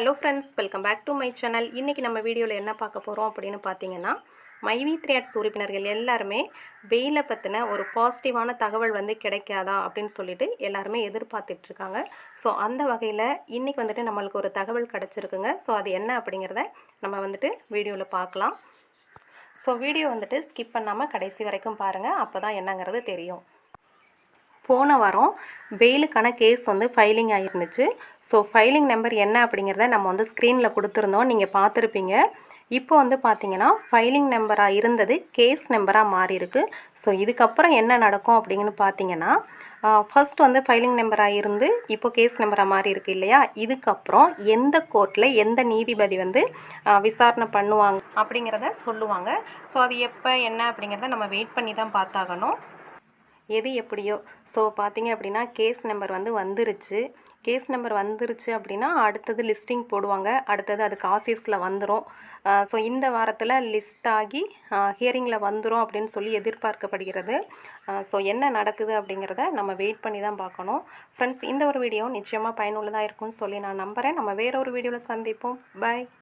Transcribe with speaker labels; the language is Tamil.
Speaker 1: Hello friends welcome back to my channel இன்றைக்கி நம்ம வீடியோவில் என்ன பார்க்க போகிறோம் அப்படின்னு பார்த்தீங்கன்னா மைவி த்ரேட்ஸ் உறுப்பினர்கள் எல்லாருமே வெயிலை பற்றின ஒரு பாசிட்டிவான தகவல் வந்து கிடைக்காதா அப்படின்னு சொல்லிட்டு எல்லாருமே எதிர்பார்த்துட்ருக்காங்க ஸோ அந்த வகையில் இன்றைக்கி வந்துட்டு நம்மளுக்கு ஒரு தகவல் கிடச்சிருக்குங்க. ஸோ அது என்ன அப்படிங்கிறத நம்ம வந்துட்டு வீடியோவில் பார்க்கலாம். ஸோ வீடியோ வந்துட்டு ஸ்கிப் பண்ணாமல் கடைசி வரைக்கும் பாருங்கள் அப்போ தான் என்னங்கிறது தெரியும். போன வாரம் பெயிலுக்கான கேஸ் வந்து ஃபைலிங் ஆகிருந்துச்சு ஸோ ஃபைலிங் நம்பர் என்ன அப்படிங்கிறத நம்ம வந்து ஸ்க்ரீனில் கொடுத்துருந்தோம். நீங்கள் பார்த்துருப்பீங்க. இப்போ வந்து பார்த்தீங்கன்னா ஃபைலிங் நம்பராக இருந்தது கேஸ் நம்பராக மாறியிருக்கு ஸோ இதுக்கப்புறம் என்ன நடக்கும் அப்படிங்கன்னு பார்த்தீங்கன்னா ஃபர்ஸ்ட் வந்து ஃபைலிங் நம்பராக இருந்து இப்போ கேஸ் நம்பராக மாறி இருக்கு இல்லையா? இதுக்கப்புறம் எந்த கோர்ட்டில் எந்த நீதிபதி வந்து விசாரணை பண்ணுவாங்க அப்படிங்கிறத சொல்லுவாங்க. ஸோ அது எப்போ என்ன அப்படிங்கிறத நம்ம வெயிட் பண்ணி தான் பார்த்தாகணும். எது எப்படியோ. ஸோ பார்த்தீங்க அப்படின்னா கேஸ் நம்பர் வந்து வந்துருச்சு. கேஸ் நம்பர் வந்துருச்சு அப்படின்னா அடுத்தது லிஸ்டிங் போடுவாங்க. அடுத்தது அது காசீஸில் வந்துடும் ஸோ இந்த வாரத்தில் லிஸ்ட் ஆகி ஹியரிங்கில் வந்துடும் அப்படின்னு சொல்லி எதிர்பார்க்கப்படுகிறது. ஸோ என்ன நடக்குது அப்படிங்கிறத நம்ம வெயிட் பண்ணி தான் பார்க்கணும். ஃப்ரெண்ட்ஸ் இந்த ஒரு வீடியோ நிச்சயமாக பயனுள்ளதாக இருக்கும்னு சொல்லி நான் நம்புகிறேன் நம்ம வேற ஒரு வீடியோவில் சந்திப்போம். பை